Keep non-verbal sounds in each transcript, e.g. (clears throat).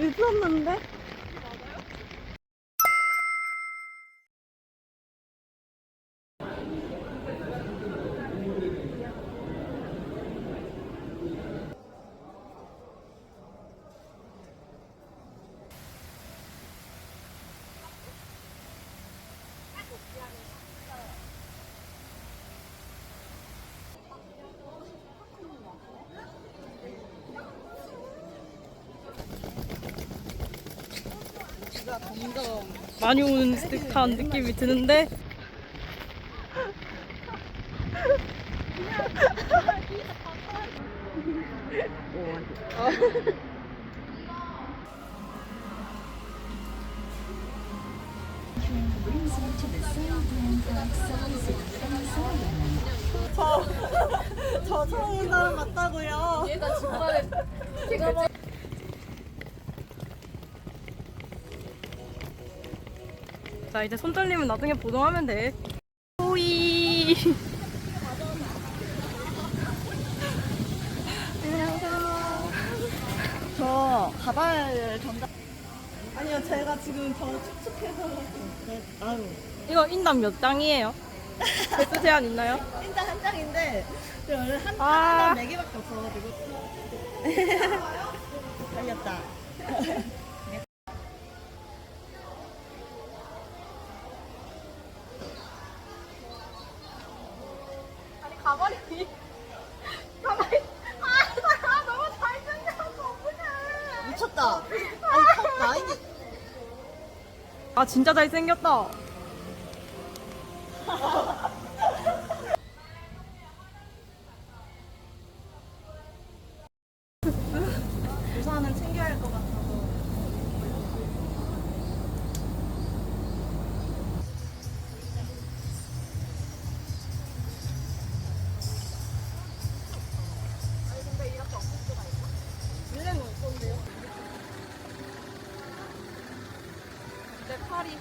있었 많이 오는 듯한 느낌이 드는데 자 이제 손 떨리면 나중에 보정하면 돼. 오이. 저 가발 전달 아니요 제가 지금 저 축축해서 네, 아유. 이거 인당 몇 장이에요? (laughs) 개수 제한 있나요? 인당 한 장인데 저 원래 한 아. 네 개밖에 없어가지고 (laughs) (laughs) 걸렸다. 아니 가발이 가발이 아 너무 잘생겨서 미쳤다. 아니 라인이 아 진짜 잘생겼다. (laughs) 내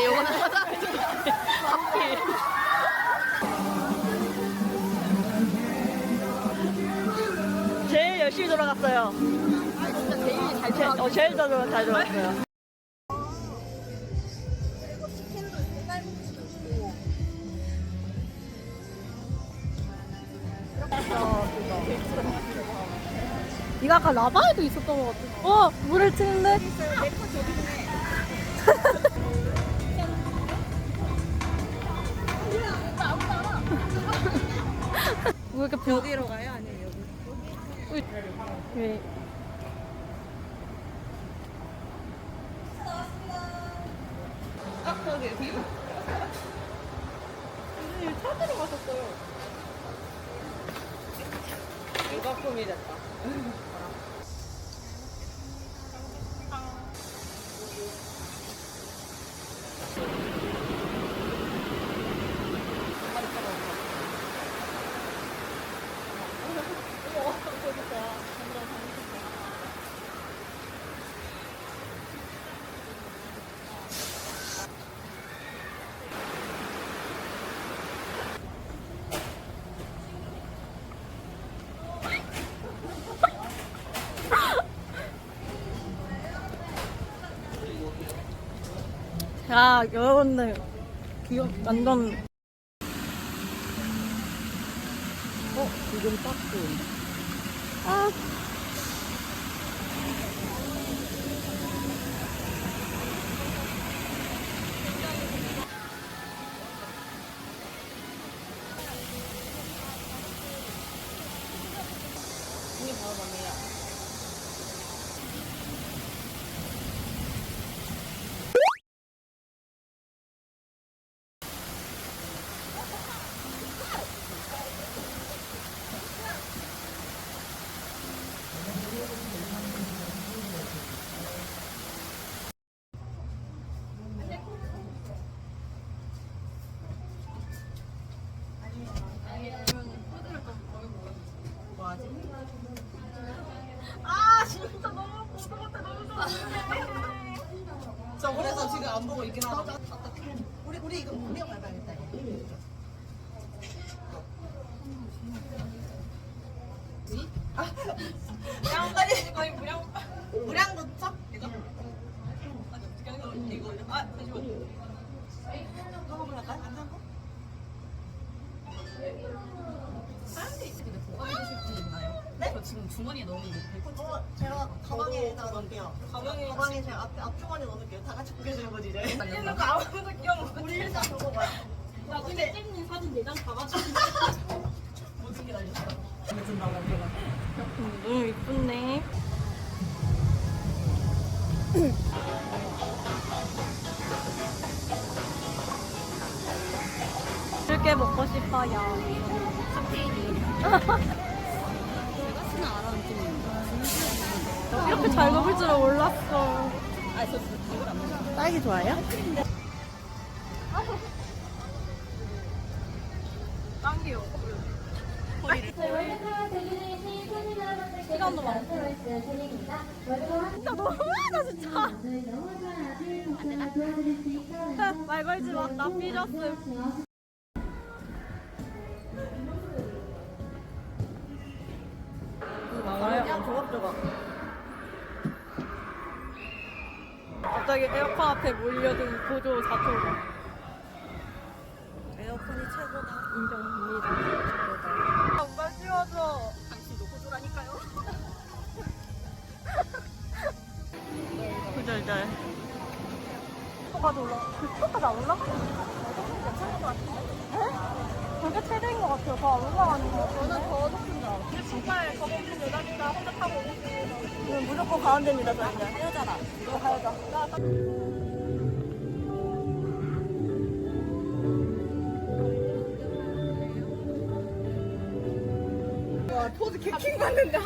이거는 화장을 하필. 제일 열심히 돌아갔어요. 진짜 제일 잘 제, 어, 제일 잘, 돌아- 잘 돌아갔어요. 이거 아까 라바에도 있었던 것 같아. 어, 물을 튀는데? 왜 이렇게 뷰, 어디로 가요? 아니면 여기? 왜? 아 거기 선생님 찾으러 가셨어요. 유각품이 됐다. 자, 여러분들. 귀엽, 완전. 저 그래서 지금 안 보고 있긴 하다. 우리 우리 이거 하고? 네? 저 지금 주머니에 넣었는데 어, 제 가 가방에다가 넣을게요. 가방에 가방에 제가 앞에 앞주머니 넣을게요. 다 같이 구겨주는 거지 이제. 있는 거 아무도 기억 못 우리 일상 보고 봐요. 나 근데 잼님 사진 내장 가가지고. 모든 게 날렸어. 너무 이쁜데. (clears throat) 이렇게 먹고 싶어요. (laughs) 이렇게 잘 먹을 줄 몰랐어. 딸기 좋아해요? 짱기요. 시간도 많고. 진짜 너무하다 진짜. 말 걸지 마. 나 삐졌음. 9%까지 올라, 그 9%까지 안 올라가? 괜찮은 것 같은데? 그게 최대인 것 같아요. 더 올라가는 거. 저는 더 높은 줄 알고. 정말 저번 분 여자입니다. 혼자 타고 오시는 음, 무조건 가운데입니다, 저희는. 하여자다. 이거 하여자. 포즈 개킹 받는다?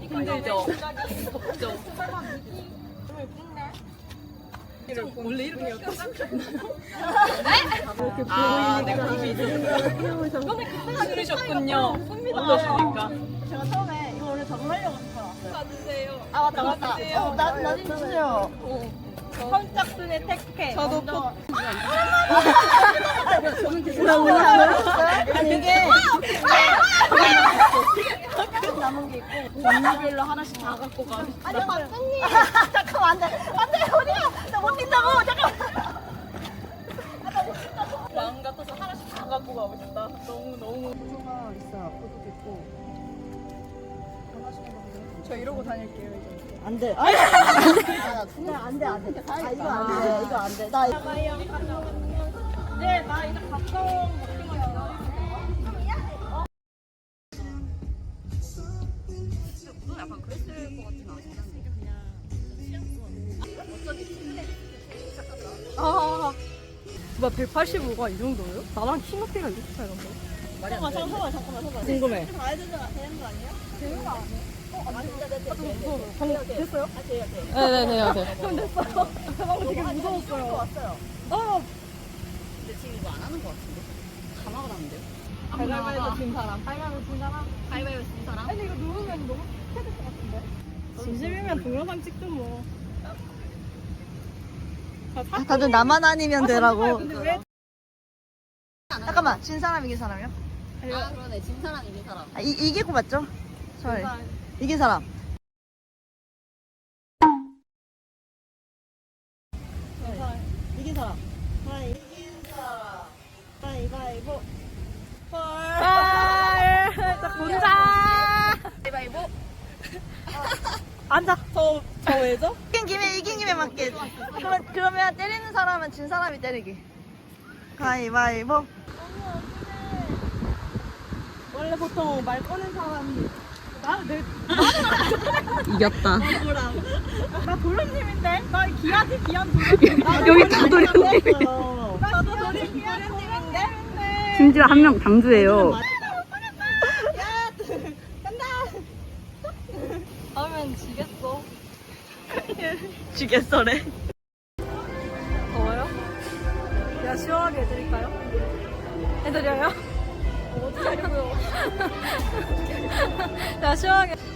힘들죠? 그죠? 그러니까 (laughs) 원래 이렇게 해요. 아, 네, 그런 게 있었어요. 들으셨군요. 어떠십니까? 제가 처음에 이거 원래 적으려고 했어요. 아 맞다 맞다. 어, 나, 나 주세요. 선착순의 택해. 저도 포. 나 오늘 안 올렸어요? 아 니 이게 남은 게 있고 종류별로 하나씩 다 갖고 가. 아니 박사님. 잠깐만 안돼. 안돼. 어디야 나못 뛴다고. 잠깐만. 마음 같아서 하나씩 다 갖고 가고 싶다. 너무 너무. 포토가 있어. 포토도 있고. 저 이러고 다닐게요 이제. 안돼. 안돼 안돼 안돼 안 돼. 아 이거 안 돼. 이거 안 돼. 나 이거 네, 나 이제 가까운 185가 이 정도예요? 나랑 키 높이가 이렇게 차이가 나? 잠깐만 잠깐만 잠깐만 잠깐만 궁금해. 되는 거 되는 거 아니에요? 되는 거 아니에요? 어 아니 진짜 돼, 돼, 돼, 돼. 무서워. 방금 됐어요? 아 돼요 돼요 네 네 돼요 돼. 그럼 됐어요. 방금 되게 무서웠어요. 왔어요 어, 근데 지금 이거 안 하는 것 같은데? 다 나가는데요? 가위바위보 진 사람. 가위바위보 진 사람. 가위바위보 쓴 사람? 아니 이거 누르면 너무 피해질 것 같은데. 진심이면 동영상 찍든 뭐. 아, 다들 나만 아니면 되라고. 잠깐만, 진 사람 이긴 사람이요? 아 그러네 진 사람 이긴 사람 아, 이, 이기고 맞죠? 설. 이긴 사람. 이긴 사람. 가위바위보. (laughs) 앉아. 저, 저 왜죠? 이긴 김에, 이긴 김에 맞게. 그러면, 그러면 때리는 사람은 진 사람이 때리기. 가위바위보. 원래 보통 말 꺼낸 사람이. 나, 내, (laughs) 이겼다. 나 도련님인데? 나 기아지, 기안 도련님. 나 여기 다 도련님. 나도 도련, 기아님인데? 심지어 한 명 당주예요. 하면 지겠어. 주겠어래. 더워요? 제가 시원하게 해드릴까요? 해드려요? 어떻게 하려고요? (laughs) 제가 시원하게.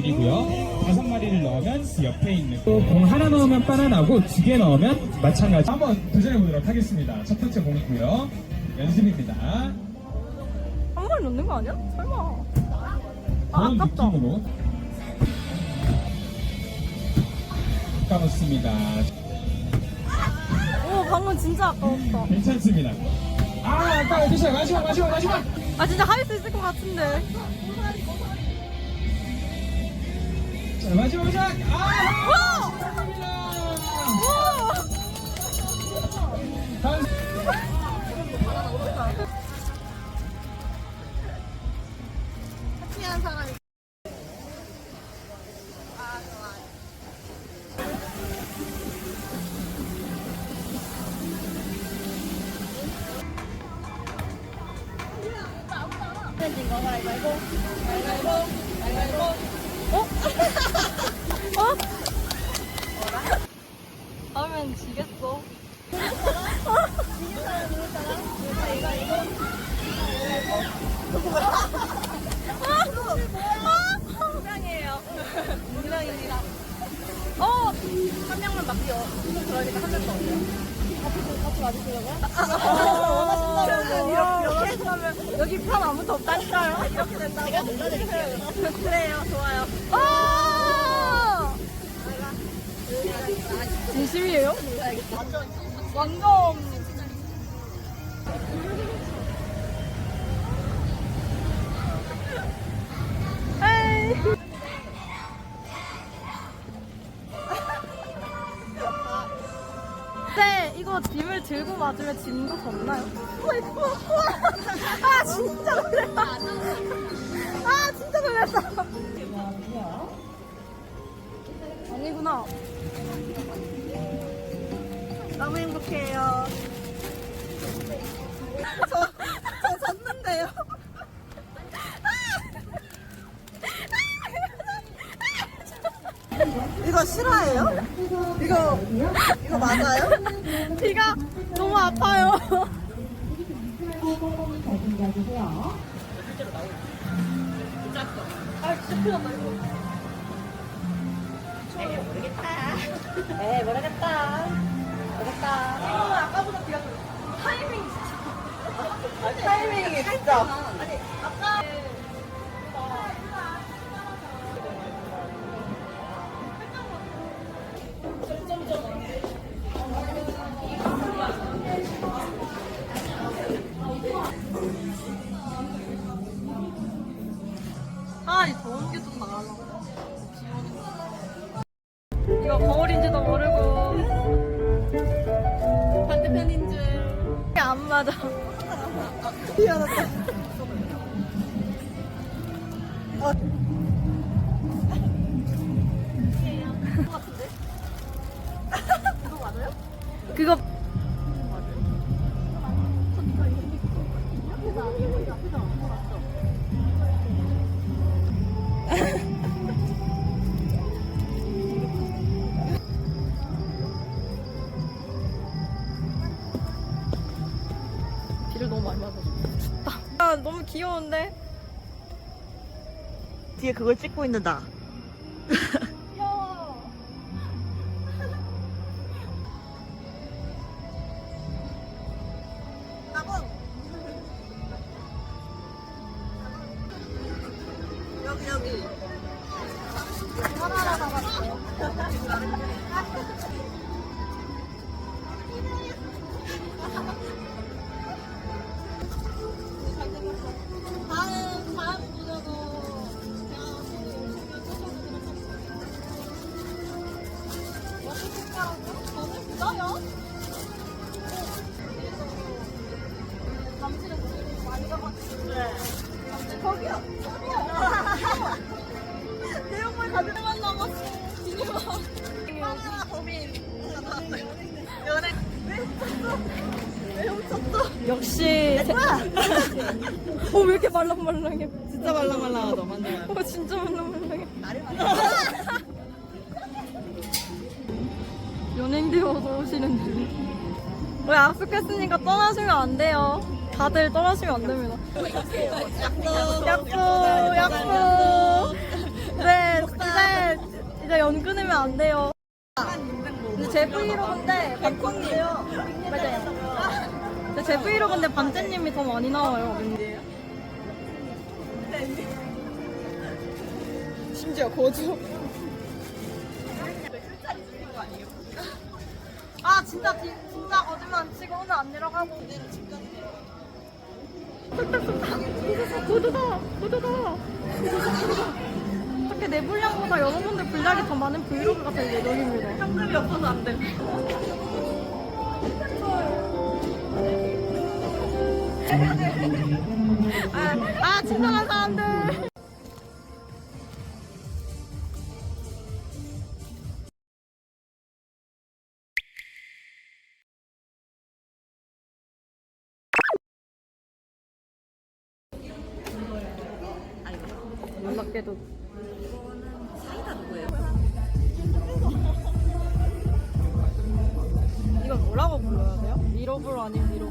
드리고요. 다섯 마리를 넣으면 그 옆에 있는 또공 하나 넣으면 바나나고 두 개 넣으면 마찬가지. 한번 도전해 보도록 하겠습니다. 첫 번째 공이고요. 연습입니다. 한 마리 넣는 거 아니야? 설마. 아, 그런 아깝다. 느낌으로 까놓습니다. 오, 방금 진짜 아까웠다. 괜찮습니다. 아, 아까 드세요. 마지막, 마지막, 마지막. 아, 진짜 할 수 있을 것 같은데. 자, 마지막. 아, 피한 사람이. 진 거, 가위바위보. 가위바위보. 가위바위보. 어? 하면 지겠어. 분명이에요. 분명입니다. 어! 한 명만 맡겨. 그러니까 한 명 더. 같이, 같이 맞으시려고요? 이렇게, 하면 여기 편 아무도 없다니까요. 이렇게 된다고? 제가 눌러드릴게요. 그래요, 좋아요. 아! 진심이에요? 완전 에이. 이거 짐을 들고 맞으면 짐도 우와. 아, 진짜 놀랬 모르겠다. 모르겠다. 아까보다 비가 좀. 타이밍 진짜. 타이밍이 진짜. 아니, 아까. 아, 이 더운 게 좀 나가려. 그거 비를 너무 많이 맞아서 춥다. 아, 너무 귀여운데? 뒤에 그걸 찍고 있는 나. 거기요. 거기요. 내용물 가득만 남았어. 기념아. 하나 고민. 연애. 왜 훔쳤어? 왜 훔쳤어? 역시. 어, 왜 이렇게 말랑말랑해? 진짜 말랑말랑하다 맞네. 어, 진짜 말랑말랑해. 연예인 되어서 오시는데. 왜 약속했으니까 떠나시면 안 돼요. 다들 떠나시면 안 됩니다. 약속, 약속. 네, 이제, 이제 연 끊으면 안 돼요. 근데 제 브이로그인데, 백콩이에요. 맞아요. 근데 제 브이로그인데 반째님이 더 많이 나와요. 심지어 거주. 아 진짜 지- 진짜 거짓말 안 치고 오늘 안 내려가고. 구두다 구두다. 어떻게 내 분량보다 여러분들 분량이 더 많은 브이로그가 될 예정입니다. 현금이 없어서 안 돼. 아 친절한 사람들. 놀랍게도 이걸 뭐라고 불러야 돼요? 미러블 아닌 미러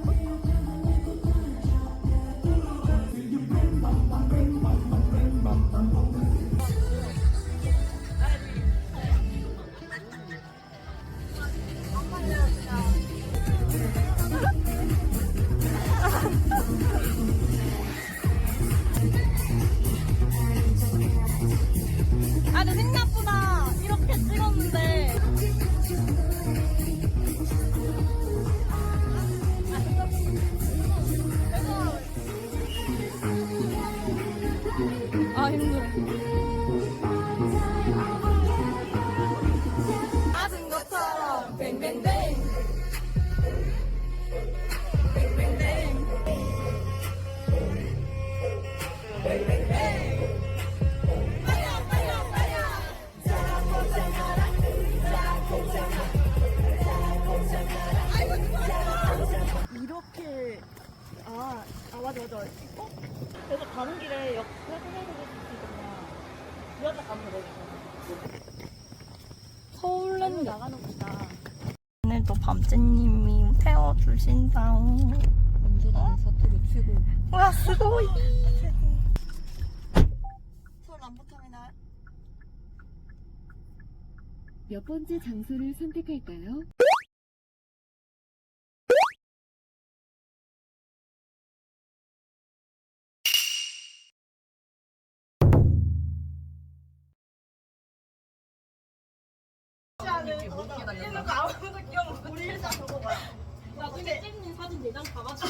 남부터미널. 몇 번째 장소를 선택할까요? 아무도 기억 못. 우리 일상 저거 봐요. 나중에 찐님 사진 내장 다 맞추